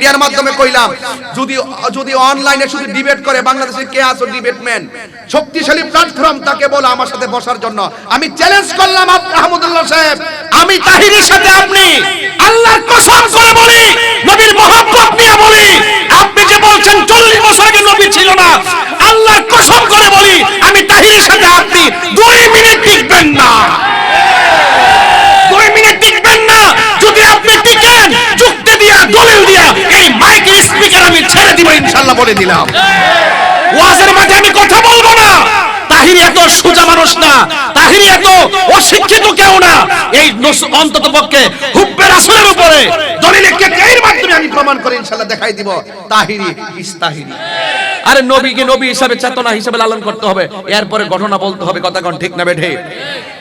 মিডিয়ার মাধ্যমে কইলাম, যদি যদি অনলাইনে শুধু ডিবেট করে বাংলাদেশে কে আছো ডিবেটম্যান শক্তিশালী প্ল্যাটফর্ম তাকে বলো আমার সাথে বসার জন্য। আমি চ্যালেঞ্জ করলাম আহমদুল্লাহ সাহেব। আমি তাহিরের সাথে আপনি, আল্লাহর কসম করে বলি, নবীর মহব্বত নিয়ে বলি। আপনি যে বলছেন চল্লিশ বছর আগে নবী ছিল না আল্লাহর কসম করে বলি আমি তাহিরের সাথে আপনি দুই মিনিট টিকবেন না দুই মিনিট টিকবেন না যদি আপনি টিকেন যুক্তি দিয়া দলিল দিয়া এই মাইকের স্পিকার আমি ছেড়ে দিব ইনশাআল্লাহ বলে দিলাম ওয়াজের মাঠে আমি কথা বলব না তাহিরি এত সোজা মানুষ না তাহিরি এত অশিক্ষিত কেউ না। এই অন্তত পক্ষে হুব্বের আসরের উপরে দলিলে কে এর মাধ্যমে আমি প্রমাণ করে ইনশাআল্লাহ দেখাই দিব? তাহিরি ইস তাহিরি আরে নবীকে নবী হিসাবে চেতনা হিসাবে লালন করতে হবে, এরপরে ঘটনা বলতে হবে, কথা কোন ঠিক না বেঠে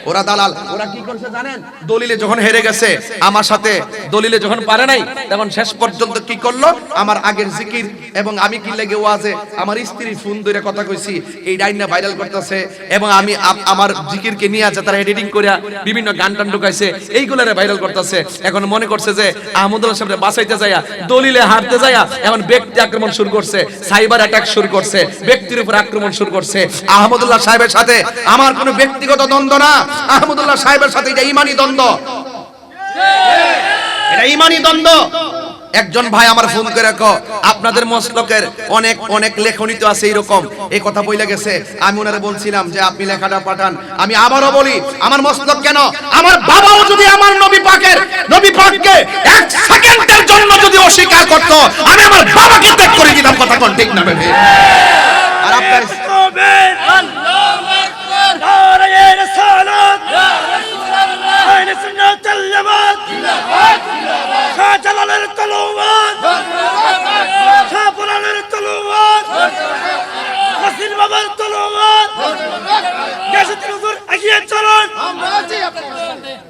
ওরা দালাল। ওরা কি করছে জানেন? দলিলে যখন হেরে গেছে, আমার সাথে দলিলে যখন পারে নাই তখন শেষ পর্যন্ত কি করল? আমার আগের জিকির এবং আমি কি লেগে ওয়াজে আমার স্ত্রী ফোন ধরে কথা কইছি, এই ডাইনা ভাইরাল করতেছে এবং আমি আমার জিকিরকে নিয়ে আছে, তারা এডিটিং করে বিভিন্ন গান টান ঢুকাইছে, এইগুলারে ভাইরাল করতেছে। এখন মনে করছে যে আহমদুল্লাহ সাহেব বাঁচাইতে যাইয়া, দলিলে হারতে যাইয়া এখন ব্যক্তি আক্রমণ শুরু করছে, সাইবার অ্যাটাক শুরু করছে, ব্যক্তির উপর আক্রমণ শুরু করছে। আহমদুল্লাহ সাহেবের সাথে আমার কোনো ব্যক্তিগত দ্বন্দ্ব না। আহমদুল্লাহ সাহেবের সাথে এটা ইমানি দ্বন্দ্ব। এটা ইমানি দ্বন্দ্ব। একজন ভাই আমার ফোন করে কো আপনাদের মসলকের অনেক অনেক লেখনী তো আছে এরকম এই কথা বইলে গেছে। আমি ওনারে বলছিলাম যে, আপনি লেখাটা পাঠান। আমি আবারও বলি, আমার মসলক কেন? আমার বাবাও যদি আমার নবী পাকের, নবী পাককে এক সেকেন্ডের জন্য যদি অস্বীকার করত, আমি আমার বাবাকে ত্যাগ করে দিতাম। কথা কোন ঠিক না, বেবে? আর আপনার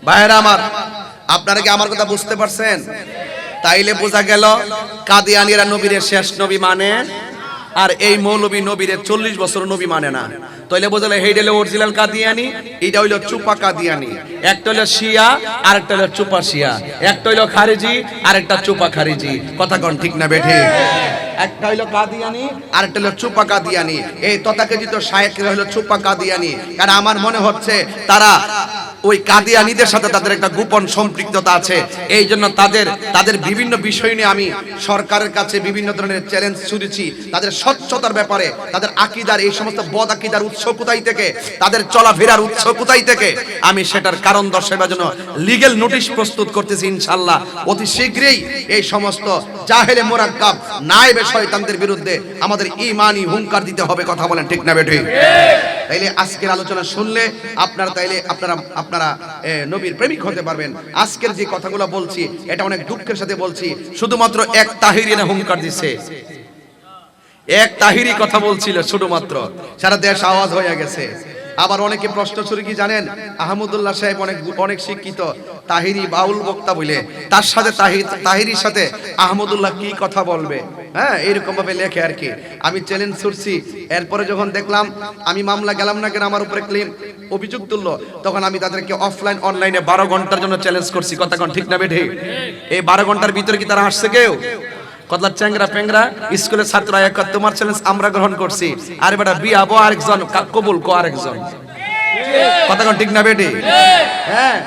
ভাইয়েরা আমার, আপনারা কি আমার কথা বুঝতে পারছেন? তাইলে বোঝা গেল কাদিয়ানিরা নবীর শেষ নবী মানে আর এই মৌলবী নবীর চল্লিশ বছর নবী মানে না। তাইলে বোঝালে হেইটা হলো অরিজিনাল কাদিয়ানি এইটা হইল চুপা কাদিয়ানি। একটা হইল শিয়া আর একটা হইল চুপা শিয়া। একটা হইল খারিজি আর একটা চুপা খারিজি। কথা কোন ঠিক না বেঠে? একটা হইল কাদিয়ানি আর একটা হইল চুপা কাদিয়ানি। এই তথাকথিত শায়েক হইল চুপা কাদিয়ানি। কারণ আমার মনে হচ্ছে তারা ওই কাদিয়ানিদের সাথে তাদের একটা গোপন সম্পৃক্ততা আছে। এই জন্য তাদের তাদের বিভিন্ন বিষয় নিয়ে আমি সরকারের কাছে বিভিন্ন ধরনের চ্যালেঞ্জ ছুড়েছি। তাদের স্বচ্ছতার ব্যাপারে, তাদের আকিদার, এই সমস্ত বদ আকিদার উৎস কোথায় থেকে, তাদের চলাফেরার উৎস কোথায় থেকে, আমি সেটার কারণ দর্শাবার জন্য লিগেল নোটিশ প্রস্তুত করতেছি ইনশাল্লাহ অতি শীঘ্রই এই সমস্ত জাহেলে মোরাক্কাব, নায়েবে শয়তানদের বিরুদ্ধে আমাদের ইমানি হুঙ্কার দিতে হবে, কথা বলেন ঠিক না বেঠে? তাইলে আজকের আলোচনা শুনলে আপনারা তাইলে আপনারা আপনারা নবীর প্রেমিক হতে পারবেন। আজকের যে কথাগুলো বলছি, এটা অনেক দুঃখের সাথে বলছি। শুধুমাত্র এক তাহিরি না হুঙ্কার দিছে। এক তাহিরি কথা বলছিল শুধুমাত্র। সারা দেশ আওয়াজ হয়ে গেছে। আবার অনেকে প্রশ্ন ছুরি কি জানেন? আহমদুল্লাহ সাহেব অনেক অনেক শিক্ষিত, তাহিরি বাউল বক্তা বলে তার সাথে তাহির তাহিরির সাথে আহমদুল্লাহ কি কথা বলবে? হ্যাঁ এরকম ভাবে লেখে আর কি। আমি চ্যালেঞ্জ ছুটছি এরপরে যখন দেখলাম, আমি মামলা গেলাম না কেন আমার উপরে ক্লেম অভিযোগ তুললো, তখন আমি তাদেরকে অফলাইন অনলাইনে বারো ঘণ্টার জন্য চ্যালেঞ্জ করছি। কথা ঠিক না বেঠে? এই বারো ঘণ্টার ভিতরে কি তারা আসছে কেউ? কতলা চ্যাংরা প্যাংরা স্কুলের ছাত্র এক তোমার চ্যালেঞ্জ আমরা গ্রহণ করছি। আর বেটা, বিয়া বো আরেকজন কবুল কো আরেকজন। কথা ঠিক না, বেটি? হ্যাঁ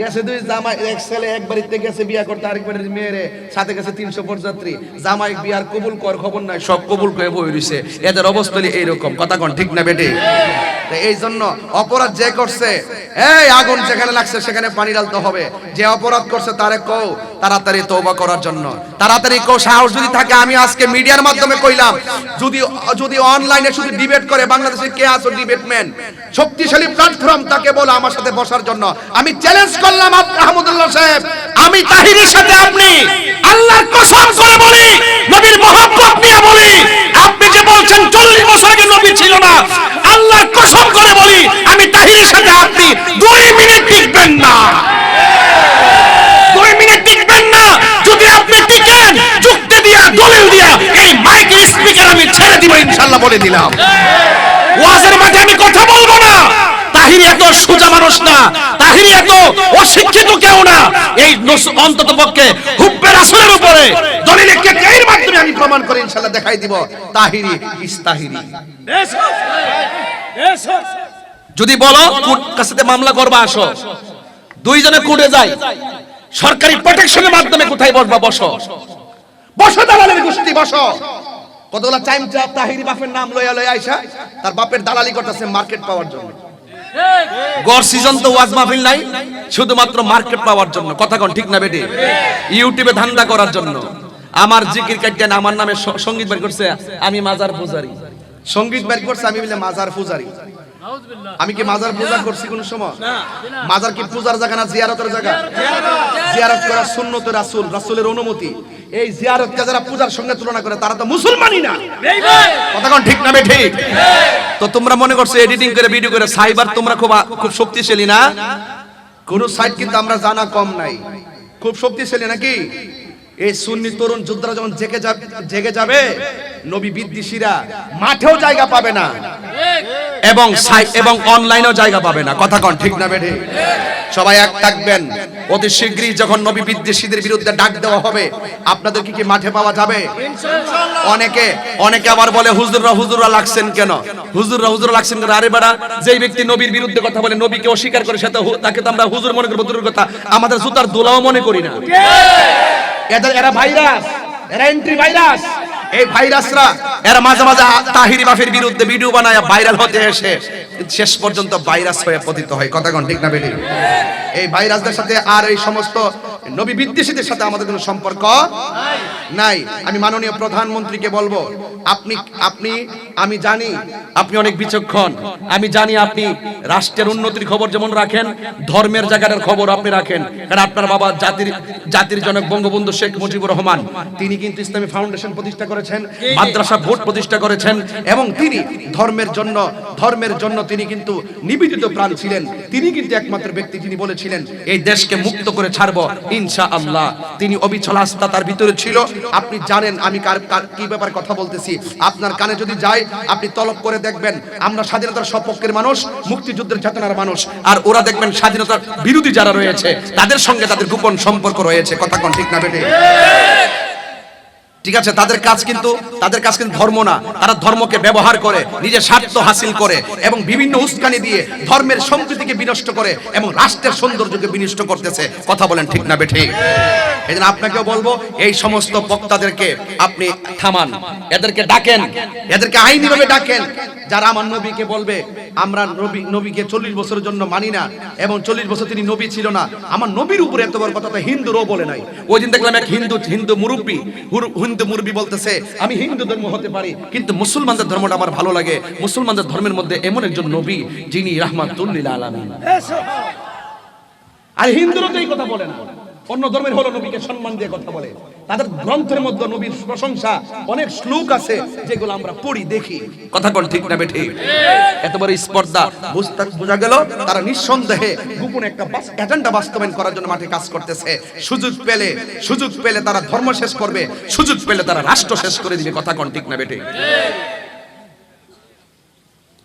গেছে দুই জামাই, এক ছেলে, এক বাড়িতে গেছে বিয়া করতে, আরেক বাড়ির মেয়েরে, সাথে গেছে তিনশো পরযাত্রী জামাই বিয়ার কবুল কর, খবর নাই, সব কবুল করে বই রইছে। এদের অবস্থা এইরকম। কথা কোন ঠিক না, বেটি? এই জন্য অপরাধ যে করছে, এই আগুন যেখানে লাগছে, সেখানে পানি ঢালতে হবে। যে অপরাধ করছে, তারে কও তাড়াতাড়ি তওবা করার জন্য। তাড়াতাড়ি কও সাহস যদি থাকে, আমি আজকে মিডিয়ার মাধ্যমে কইলাম, যদি যদি অনলাইনে শুধু ডিবেট করে বাংলাদেশে কে আছো ডিবেটম্যান শক্তিশালী প্ল্যাটফর্ম তাকে বলো আমার সাথে বসার জন্য। আমি চ্যালেঞ্জ করলাম আহমদুল্লাহ সাহেব। আমি তাহিরের সাথে আপনি, আল্লাহর কসম করে বলি, নবীর মহব্বত নিয়ে বলি, আপনি যে বলছেন চল্লিশ বছর আগে নবী ছিল না, আল্লাহর কসম করে বলি, আমি তাহিরের সাথে আপনি দুই মিনিট টিকবেন না দুই মিনিট টিকবেন না যদি আপনি টিকেন যুক্তি দিয়া দলিল দিয়া এই মাইকের স্পিকার আমি ছেড়ে দিব ইনশাআল্লাহ বলে দিলাম। ওয়াজের মাঠে আমি কথা বলব না। তাহিরি এত সোজা মানুষ না। তাহিরি এত অশিক্ষিত কেউ না। এই অন্তত পক্ষে হুব্বের আসলের উপরে কে এর প্রমাণ করে দেখাই দিব? তাহিরি ইস্তাহিরি এসো এসো যদি বলো কোর্ট মামলা করবা আসো। দুইজনে কোর্টে যাই। সরকারি প্রোটেকশনের মাধ্যমে কোথায় বসবা? বসো। বসো দালালের গোষ্ঠী, বসো। কতগুলা টাইম চাপ তাহিরি বাপের নাম লয়া লয়া আইসা, তার বাপের দালালি করতেছে মার্কেট পাওয়ার জন্য। গড় সিজন তো ওয়াজ মাহফিল নাই, শুধুমাত্র মার্কেট পাওয়ার জন্য। কথা কোন ঠিক না বেটি? ইউটিউবে ধান্দা করার জন্য। আমার জিকির কাটিয়ান আমার নামে সংগীত বের করছে, আমি মাজার পূজারি। সংগীত বের করছে, আমি বলে মাজার পূজারি। আমি কি মাজার পূজা করছি কোন সময়? মাজার কি পূজার জায়গা না জিয়ারতের জায়গা? জিয়ারত করা সুন্নত রাসূল রাসূলের অনুমতি। এই জিয়ারতকে যারা পূজার সঙ্গে তুলনা করে তারা তো মুসলমানই না। কথা কোন ঠিক না ঠিক? তো তোমরা মনে করছ এডিটিং করে ভিডিও করে সাইবার তোমরা খুব খুব শক্তিশালী না? কোন সাইট কিন্তু আমরা জানা কম নাই। খুব শক্তিশালী নাকি? এই সুন্নি তরুণ যোদ্ধারা যখন জেগে যাবে জেগে যাবে, নবী বিদ্বেষীরা মাঠেও জায়গা পাবে না। এবং এবং অনলাইনেও জায়গা পাবে না। কথা কন, ঠিক না বেঠে? সবাই এক থাকবেন। অতি শীঘ্রই যখন নবী বিদ্বেষীদের বিরুদ্ধে ডাক দেওয়া হবে, আপনাদের কি কি মাঠে পাওয়া যাবে? অনেকে অনেকে আবার বলে, হুজুররা হুজুররা লাগছেন কেন? হুজুররা হুজুররা লাগছেন কেন? আরে বেড়া, যেই ব্যক্তি নবীর বিরুদ্ধে কথা বলে, নবীকে অস্বীকার করে সেটা তাকে তো আমরা হুজুর মনে করব দূরের কথা। আমাদের জুতার দোলাও মনে করি না। এদের এরা ভাইরাস, এরা এন্ট্রি ভাইরাস। এই ভাইরাসরা, এরা মাঝে মাঝে তাহিরি বাফের বিরুদ্ধে ভিডিও বানায় ভাইরাল হতে এসে শেষ পর্যন্ত ভাইরাস হয়ে পতিত হয়। কথা কন ঠিক না বেটি? এই ভাইরাসদের সাথে আর এই সমস্ত নবী বিদ্বেষীদের সাথে আমাদের কোনো সম্পর্ক নাই। আমি মাননীয় প্রধানমন্ত্রীকে বলব আপনি আপনি আমি জানি আপনি অনেক বিচক্ষণ। আমি জানি আপনি রাষ্ট্রের উন্নতির খবর যেমন রাখেন ধর্মের জায়গাটার খবর আপনি রাখেন। কারণ আপনার বাবা জাতির জাতির জনক বঙ্গবন্ধু শেখ মুজিবুর রহমান তিনি কিন্তু ইসলামী ফাউন্ডেশন প্রতিষ্ঠা করেছেন মাদ্রাসা ভোট প্রতিষ্ঠা করেছেন এবং তিনি ধর্মের জন্য ধর্মের জন্য তিনি কিন্তু নিবেদিত প্রাণ ছিলেন। তিনি কিন্তু একমাত্র ব্যক্তি যিনি বলেছিলেন, এই দেশকে মুক্ত করে ছাড়বো ইনশা আল্লাহ তিনি অবিচল আস্থা তার ভিতরে ছিল। আপনি জানেন আমি কার কি ব্যাপার কথা বলতেছি। আপনার কানে যদি যায়, আপনি তলব করে দেখবেন, আমরা স্বাধীনতার সপক্ষের মানুষ, মুক্তিযুদ্ধের চেতনার মানুষ। আর ওরা দেখবেন স্বাধীনতার বিরোধী যারা রয়েছে, তাদের সঙ্গে তাদের গোপন সম্পর্ক রয়েছে। কথা কোন ঠিক না বেটে ঠিক আছে, তাদের কাজ কিন্তু, তাদের কাজ কিন্তু ধর্ম না। তারা ধর্মকে ব্যবহার করে নিজের স্বার্থ হাসিল করে এবং বিভিন্ন উস্কানি দিয়ে ধর্মের সম্প্রীতিকে বিনষ্ট করে এবং রাষ্ট্রের সৌন্দর্যকে বিনষ্ট করতেছে। কথা বলেন ঠিক না বেঠিক এই আপনাকেও বলব এই সমস্ত বক্তাদেরকে আপনি থামান। এদেরকে ডাকেন। এদেরকে আইনিভাবে ডাকেন। যারা আমার নবীকে বলবে আমরা নবী নবীকে চল্লিশ বছরের জন্য মানি না এবং চল্লিশ বছর তিনি নবী ছিল না। আমার নবীর উপরে এত বড় কথা তো হিন্দুরও বলে নাই। ওই দিন দেখলাম এক হিন্দু হিন্দু মুরব্বী হিন্দু মুরব্বী বলতেছে আমি হিন্দু ধর্ম হতে পারি কিন্তু মুসলমানদের ধর্মটা আমার ভালো লাগে। মুসলমানদের ধর্মের মধ্যে এমন একজন নবী যিনি রাহমাতুল্লিল আলামিন। আর হিন্দুরও তো এই কথা বলে না। অন্য ধর্মের হলো নবীকে সম্মান দিয়ে কথা বলে। তাদের গ্রন্থের মধ্যে নবীর প্রশংসা অনেক শ্লোক আছে, যেগুলো আমরা পড়ি, দেখি। কথা কোন ঠিক না বেঠি? এত বড় স্পর্ধা। বুঝতে বোঝা গেল, তারা নিঃসন্দেহে গোপন একটা এজেন্ডা বাস্তবায়ন করার জন্য মাঠে কাজ করতেছে। সুযোগ পেলে সুযোগ পেলে তারা ধর্ম শেষ করবে, সুযোগ পেলে তারা রাষ্ট্র শেষ করে দিবে। কথা কোন ঠিক না বেঠি?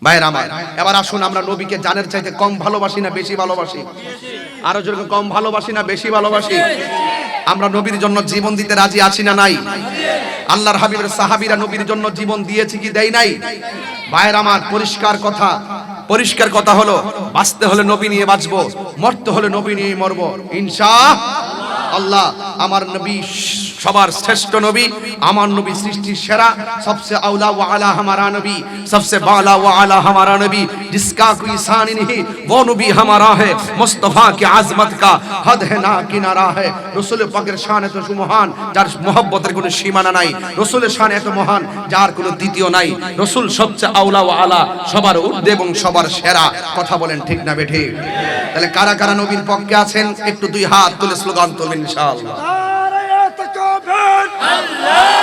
ভাইয়ের আমার, এবার আসুন আমরা নবীকে জানের চাইতে কম ভালোবাসি না বেশি ভালোবাসি? আরও যেরকম কম ভালোবাসি না বেশি ভালোবাসি? আমরা নবীর জন্য জীবন দিতে রাজি আছি না নাই? আল্লাহর হাবিবের সাহাবীরা নবীর জন্য জীবন দিয়েছে কি দেয় নাই? ভাইয়ের আমার, পরিষ্কার কথা পরিষ্কার কথা হলো, বাঁচতে হলে নবী নিয়ে বাঁচবো, মরতে হলে নবী নিয়ে মরবো। ইনশা আল্লাহ আমার নবী সবার শ্রেষ্ঠ নবী আমার নবী সৃষ্টির সেরা सबसे औला व आला हमारा नबी सबसे बाला व आला हमारा नबी जिसका कोई सानी नहीं वो नबी हमारा है मुस्तफा की आजमत का हद है ना किनारा है রসুল পাকের শান এত সুমহান যার মহব্বতের কোনো সীমানা নাই রসুলের শান এত মহান যার কোনো দ্বিতীয় নাই রসুল সবচেয়ে আউলা ও আলা সবার ঊর্ধ্বে এবং সবার সেরা কথা বলেন ঠিক না বেঠে তাহলে কারা কারা নবীর পক্ষে আছেন একটু দুই হাত তুলে স্লোগান তুলবেন ইনশাআল্লাহ নারায়ে তাকবীর আল্লাহ